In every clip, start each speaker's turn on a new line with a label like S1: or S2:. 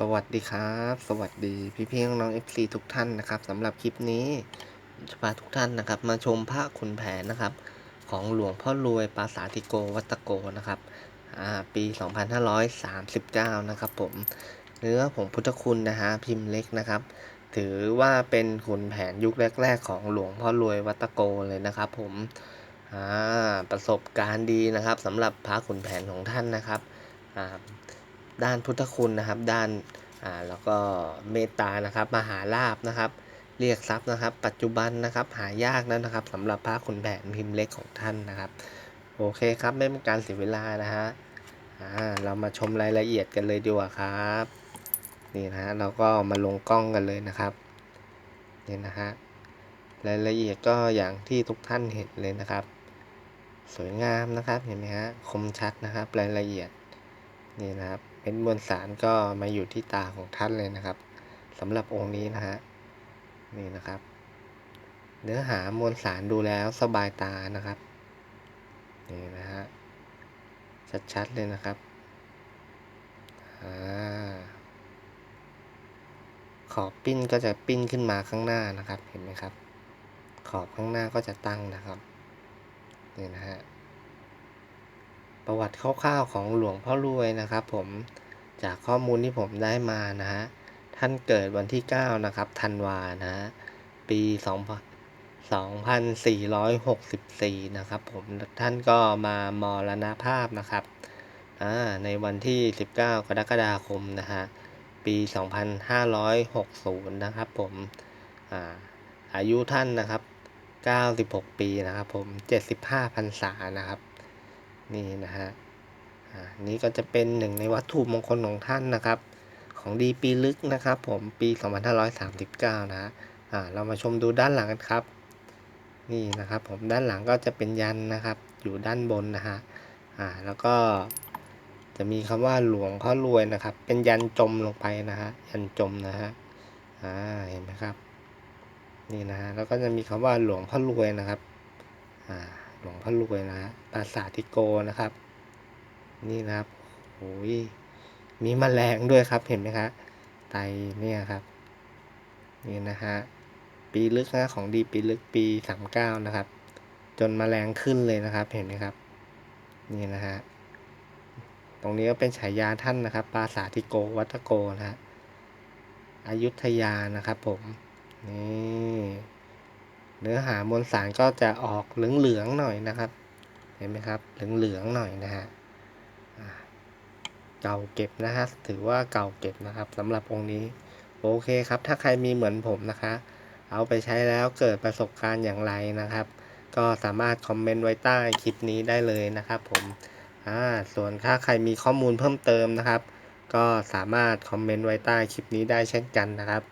S1: สวัสดีครับ สวัสดีพี่พี่น้องๆ FC ทุกท่านนะครับสำหรับคลิปนี้จะพาทุกท่านนะครับ มาชมพระขุนแผนนะครับ ของหลวงพ่อรวยปราสาทธิโกวัตโกนะครับอ่าปี 2539 นะครับผมเนื้อผงพุทธคุณนะฮะพิมพ์เล็กนะครับ ถือว่าเป็นขุนแผนยุคแรก ๆ ของหลวงพ่อรวยวัตโกเลยนะครับ ผมประสบการณ์ดีนะครับสำหรับพระขุนแผนของท่านนะครับ ด้านพุทธคุณนะครับ ด้านอ่าแล้วก็เมตตานะครับ มหาลาบนะครับ เรียกทรัพย์นะครับ ปัจจุบันนะครับหายากแล้วนะครับสำหรับพระขุนแผนพิมพ์เล็กของท่านนะครับ โอเคครับไม่เป็นการเสียเวลานะฮะอ่าเรามาชมรายละเอียดกันเลยดีกว่าครับนี่นะฮะเราก็มาลงกล้องกันเลยนะครับนี่นะฮะรายละเอียดก็อย่างที่ทุกท่านเห็นเลยนะครับ สวยงามนะครับเห็นไหมฮะคมชัดนะครับรายละเอียดนี่นะครับ เป็นมวลสารก็มาอยู่ที่ตาของท่านเลยนะครับสำหรับองค์นี้นะฮะนี่นะครับ เนื้อหามวลสารดูแล้วสบายตานะครับนี่นะฮะชัดๆเลยนะครับอ่าขอบปิ้นก็จะปิ้นขึ้นมาข้างหน้านะครับเห็นไหมครับ ขอบข้างหน้าก็จะตั้งนะครับนี่นะฮะ ประวัติคร่าวๆของหลวงพ่อรวยนะครับ ผมจากข้อมูลที่ผมได้มานะฮะท่านเกิดวันที่ 9 นะครับธันวานะฮะปี2 2464 นะครับผมท่านก็มามรณภาพนะครับในวันที่ 19 กรกฎาคมนะฮะปี 2560 นะครับผมอาอายุท่านนะครับ 96 ปีนะครับผม 75พรรษานะครับ นี่นะฮะอ่านี่ก็จะเป็นหนึ่งในวัตถุมงคลของท่านนะครับ ของดีปีลึกนะครับผมปี 2539 นะฮะอ่าเรามาชมดูด้านหลังกันครับ นี่นะครับผมด้านหลังก็จะเป็นยันนะครับ อยู่ด้านบนนะฮะอ่าแล้วก็จะมีคำว่าหลวงพ่อรวยนะครับ เป็นยันจมลงไปนะฮะยันจมนะฮะอ่าเห็นไหมครับ นี่นะฮะแล้วก็จะมีคำว่าหลวงพ่อรวยนะครับอ่า หลวงพ่อรวยนะปราสาทิโกนะครับ นี่นะครับโอ้ยมีแมลงด้วยครับเห็นไหมครับไตเนี่ยครับ นี่นะฮะปีลึกนะของดีปีลึกปีสามเก้านะครับ จนแมลงขึ้นเลยนะครับเห็นไหมครับ นี่นะฮะตรงนี้ก็เป็นฉายาท่านนะครับปราสาททิโกวัตโกนะฮะอยุธยานะครับผมนี่ เนื้อหามวลสารก็จะออกเหลืองๆหน่อยนะครับ เห็นไหมครับเหลืองๆหน่อยนะฮะเก่าเก็บนะฮะถือว่าเก่าเก็บนะครับสำหรับองค์นี้โอเคครับ ถ้าใครมีเหมือนผมนะคะ เอาไปใช้แล้วเกิดประสบการณ์อย่างไรนะครับ ก็สามารถคอมเมนต์ไว้ใต้คลิปนี้ได้เลยนะครับผมอ่าส่วนถ้าใครมีข้อมูลเพิ่มเติมนะครับ ก็สามารถคอมเมนต์ไว้ใต้คลิปนี้ได้เช่นกันนะครับ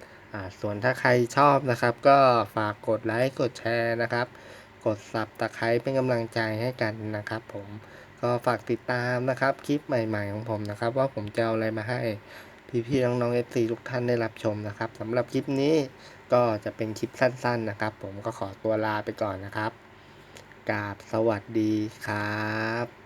S1: ส่วนถ้าใครชอบนะครับ ก็ฝากกดไลค์กดแชร์นะครับ กดสับตะไคร้เป็นกำลังใจให้กันนะครับ ผมก็ฝากติดตามนะครับ คลิปใหม่ ๆ ของผมนะครับ ว่าผมจะเอาอะไรมาให้พี่ๆน้องๆเอฟซีทุกท่านได้รับชมนะครับสำหรับคลิปนี้ก็จะเป็นคลิปสั้น ๆนะครับ ผมก็ขอตัวลาไปก่อนนะครับกราบสวัสดีครับ